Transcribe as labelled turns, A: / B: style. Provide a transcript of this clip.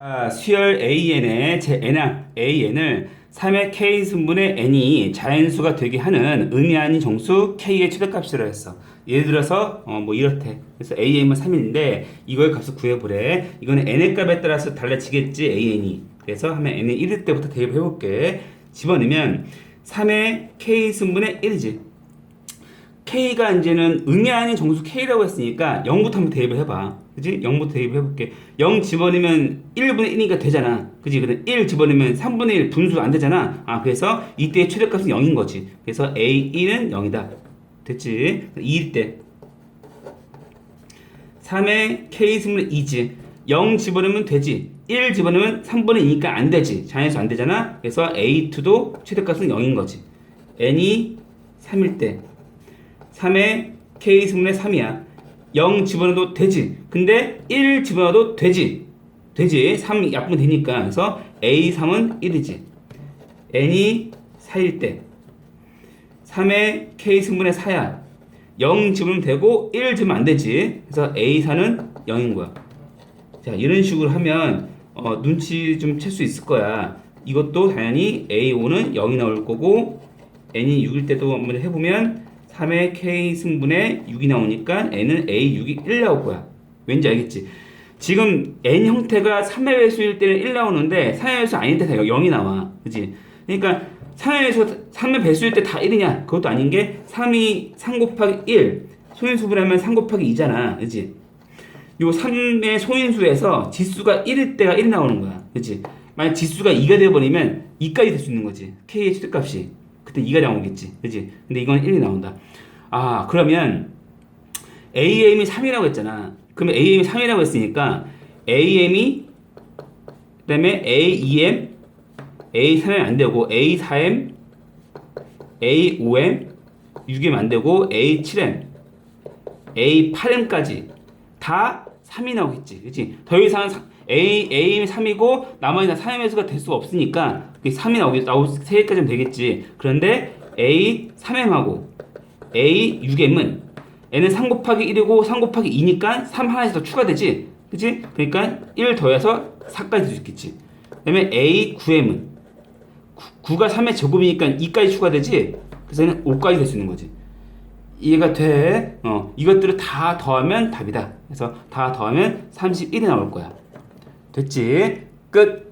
A: 아, 수열 AN의 제 AN을 3의 K 승분의 N이 자연수가 되게 하는 의미 아닌 정수 K의 최대값이라 했어. 예를 들어서 어, 뭐 이렇대. 그래서 AN은 3인데 이걸 값을 구해보래. 이거는 N의 값에 따라서 달라지겠지 AN이. 그래서 하면 N은 1일 때부터 대입해볼게. 집어넣으면 3의 K 승분의 1이지. K가 이제는 의미 아닌 정수 K라고 했으니까 0부터 한번 대입을 해봐. 그지? 0부터 대입을 해볼게. 0 집어넣으면 1분의 1이니까 되잖아. 그지? 근데 1 집어넣으면 3분의 1 분수 안 되잖아. 아, 그래서 이때의 최대값은 0인 거지. 그래서 A1은 0이다. 됐지? 2일 때. 3의 K 승분의 2지. 0 집어넣으면 되지. 1 집어넣으면 3분의 2니까 안 되지. 자연수 안 되잖아. 그래서 A2도 최대값은 0인 거지. N이 3일 때. 3의 K 승분의 3이야. 0 집어넣어도 되지. 근데 1 집어넣어도 되지. 되지. 3 약분 되니까. 그래서 A3은 1이지. N이 4일 때. 3의 K 승분의 4야. 0 집으면 되고 1 집으면 안 되지. 그래서 A4는 0인 거야. 자, 이런 식으로 하면 어, 눈치 좀 챌 수 있을 거야. 이것도 당연히 A5는 0이 나올 거고 N이 6일 때도 한번 해보면 3의 K 승분의 6이 나오니까 N은 A6이 1 나올 거야. 왠지 알겠지? 지금 N 형태가 3의 배수일 때는 1 나오는데 3의 배수 아닐 때 다 0이 나와. 그지? 그러니까 3의 배수, 3의 배수일 때 다 1이냐? 그것도 아닌 게 3이 3 곱하기 1. 소인수분하면 3 곱하기 2잖아. 그지? 요 3의 소인수에서 지수가 1일 때가 1 나오는 거야. 그치? 만약 지수가 2가 되어버리면 2까지 될 수 있는 거지. K의 최대값이. 그때 2가 나오겠지. 그치? 근데 이건 1이 나온다. 아, 그러면 AM이 3이라고 했잖아. 그러면 AM이 3이라고 했으니까 AM이 그 다음에 A2M A3M 안 되고 A4M A5M 6M 안 되고 A7M A8M까지 다 3이 나오겠지. 그치? 더 이상 사- A, A임이 3이고 나머지 다 3의 매수가 될 수가 없으니까 그게 3이 나오겠, 나올 3개까지는 되겠지. 그런데 A 3M하고 A 6M은 N은 3 곱하기 1이고 3 곱하기 2니까 3 하나씩 더 추가되지. 그치? 그러니까 1 더해서 4까지 될수 있겠지. 그 다음에 A 9M은 9 가 3의 제곱이니까 2까지 추가되지. 그래서 얘는 5까지 될 수 있는 거지. 이해가 돼. 어, 이것들을 다 더하면 답이다. 그래서 다 더하면 31이 나올 거야. 됐지? 끝.